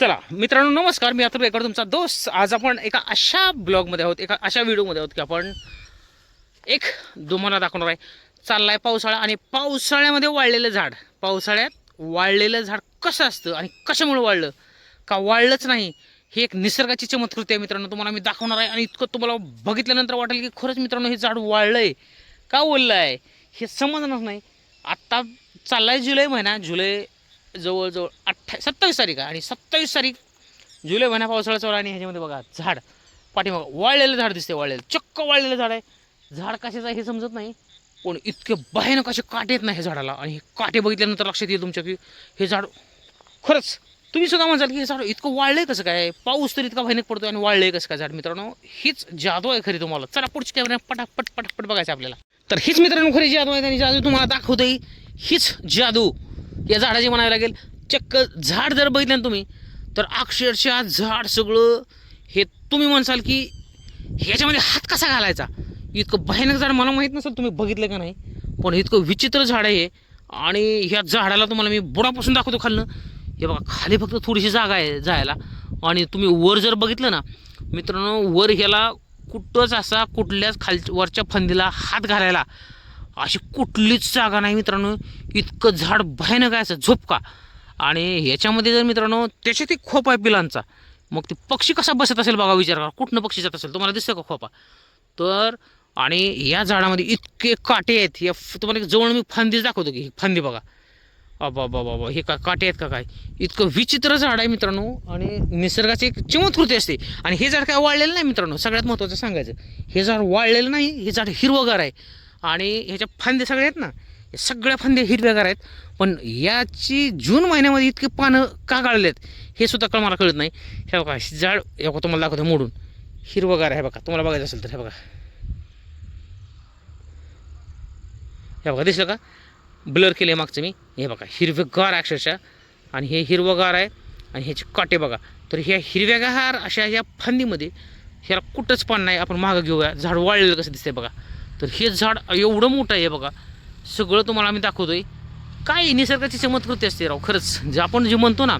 चला मित्रांनो नमस्कार. मी अथर्व एकर तुमचा दोस्त. आज आपण एका अशा ब्लॉगमध्ये आहोत एका अशा व्हिडिओमध्ये आहोत की आपण एक दुमाना दाखवणार आहे. चाललाय पावसाळा आणि पावसाळ्यामध्ये वाळलेलं झाड. पावसाळ्यात वाळलेलं झाड कसं असतं आणि कशामुळे वाळलं? का वाळलंच नाही? ही एक निसर्गाची चमत्कृती आहे मित्रांनो. तुम्हाला मी दाखवणार आहे आणि इतकं तुम्हाला बघितल्यानंतर वाटेल की खरंच मित्रांनो हे झाड वाळलंय. का ओललं आहे हे समजणार नाही. आत्ता चाललाय जुलै महिना. जुलै जवळजवळ अठ्ठा सत्तावीस तारीख आहे आणि सत्तावीस तारीख जुलै महिना पावसाळा चालू आणि ह्याच्यामध्ये बघा झाड. पाठीमागं वाळलेलं झाड दिसते वाळलेलं. चक्क वाळलेलं झाड आहे. झाड कशाचं आहे हे समजत नाही. पण इतके भयानक असे काटे येत नाही हे झाडाला. आणि हे काटे बघितल्यानंतर लक्षात येईल तुमच्या की हे झाड खरंच तुम्ही सुद्धा म्हणाल की हे झाड इतकं वाळलंय कसं काय? पाऊस तर इतका भयानक पडतो आणि वाळलंय कसं काय झाड? मित्रांनो हीच जादू आहे खरी तुम्हाला. चला पुढची कॅमेरा पटापट पटापट बघायचं आपल्याला. तर हीच मित्रांनो खरी जादू आहे आणि जादू तुम्हाला दाखवतोय. हीच जादू. या झाडाची म्हणावी लागेल चक्क झाड जर बघितलं ना तुम्ही तर अक्षरशः झाड सगळं हे तुम्ही म्हणसाल की ह्याच्यामध्ये हात कसा घालायचा? इतकं भयानक झाड मला माहीत नसेल तुम्ही बघितलं का नाही पण इतकं विचित्र झाड आहे आणि ह्या झाडाला तुम्हाला मी बुडापासून दाखवतो खालनं. हे बघा खाली फक्त थोडीशी जागा आहे जायला. आणि तुम्ही वर जर बघितलं ना मित्रांनो वर ह्याला कुठंच असा कुठल्याच खाल वरच्या फांदीला हात घालायला अशी कुठलीच जागा नाही मित्रांनो. इतकं झाड भयानक आहे असं झोपका आणि ह्याच्यामध्ये जर मित्रांनो त्याच्या ते खोप आहे पिलांचा. मग ते पक्षी कसा बसत असेल बघा विचार करा. कुठनं पक्षी जात असेल? तुम्हाला दिसतं का खोपा? तर आणि या झाडामध्ये इतके काटे आहेत या फ- तुम्हाला एक जवळ मी फांदीच दाखवतो की फांदी बघा. बाबा बाबा बाबा हे का काटे आहेत का काय? इतकं विचित्र झाड आहे मित्रांनो आणि निसर्गाची एक चमत्कृती असते. आणि हे झाड काय वाळलेलं नाही मित्रांनो सगळ्यात महत्त्वाचं सांगायचं. हे झाड वाळलेलं नाही हे झाड हिरवगार आहे. आणि ह्याच्या फांदे सगळे आहेत ना हे सगळ्या फांदे हिरव्यागार आहेत. पण याची जून महिन्यामध्ये इतके पानं का गाळलेत हे सुद्धा कळ मला कळत नाही. हे बघा जाड हे बघा तुम्हाला दाखवतो मोडून. हिरवगार आहे बघा तुम्हाला बघायचं असेल तर हे बघा. हे बघा दिसलं का? ब्लर केले मागचं मी. हे बघा हिरवेगार अक्षरशः. आणि हे हिरवगार आहे. आणि ह्याचे काटे बघा. तर ह्या हिरव्यागार अशा ह्या फांदीमध्ये ह्याला कुठंच पान नाही. आपण मागं घेऊया. झाड वाळलेलं कसं दिसतंय बघा. तर हे झाड एवढं मोठं आहे बघा. सगळं तुम्हाला आम्ही दाखवतोय. काय निसर्गाची चमत्कृती असते राव खरंच. जे आपण जे म्हणतो ना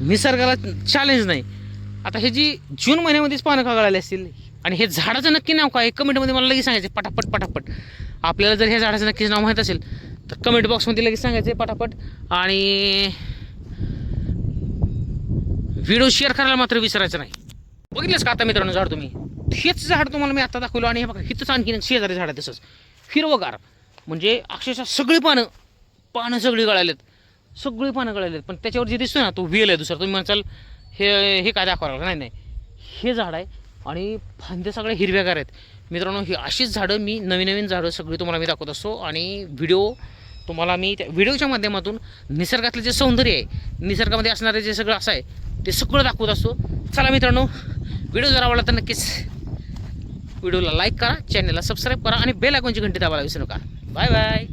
निसर्गाला चॅलेंज नाही. आता हे जी जून महिन्यामध्येच पानं कागळाले असतील आणि हे झाडाचं नक्की नाव काय? कमेंटमध्ये मला लगेच सांगायचं पटापट पटापट. आपल्याला जर ह्या झाडाचं नक्कीच नाव माहीत असेल तर कमेंट बॉक्समध्ये लगेच सांगायचं आहे पटापट. आणि व्हिडिओ शेअर करायला मात्र विसरायचं नाही. बघितलंच का आता मित्रांनो झाड तुम्ही? हेच झाड तुम्हाला मी आता दाखवलं आणि हे बघा हिथंच आणखीन शेजारी झाड आहे तसंच हिरवगार. म्हणजे अक्षरशः सगळी पानं पानं सगळी गळालेत. सगळी पानं गळालेत. पण त्याच्यावर जे दिसतो ना तो वेल आहे दुसरा. तुम्ही म्हणसाल हे हे काय दाखवायला नाही नाही. हे झाड आहे आणि फांद्या सगळ्या हिरव्यागार आहेत. मित्रांनो ही अशीच झाडं मी नवीन नवीन झाडं सगळी तुम्हाला मी दाखवत असतो. आणि व्हिडिओ तुम्हाला मी त्या व्हिडिओच्या माध्यमातून निसर्गातलं जे सौंदर्य आहे निसर्गामध्ये असणारे जे सगळं असं आहे ते सगळं दाखवत असतो. चला मित्रांनो व्हिडिओ जर आवडला तर नक्कीच व्हिडिओला लाईक करा चॅनलला सबस्क्राईब करा आणि बेल आयकॉनची घंटी दाबायला विसरू नका. Bye bye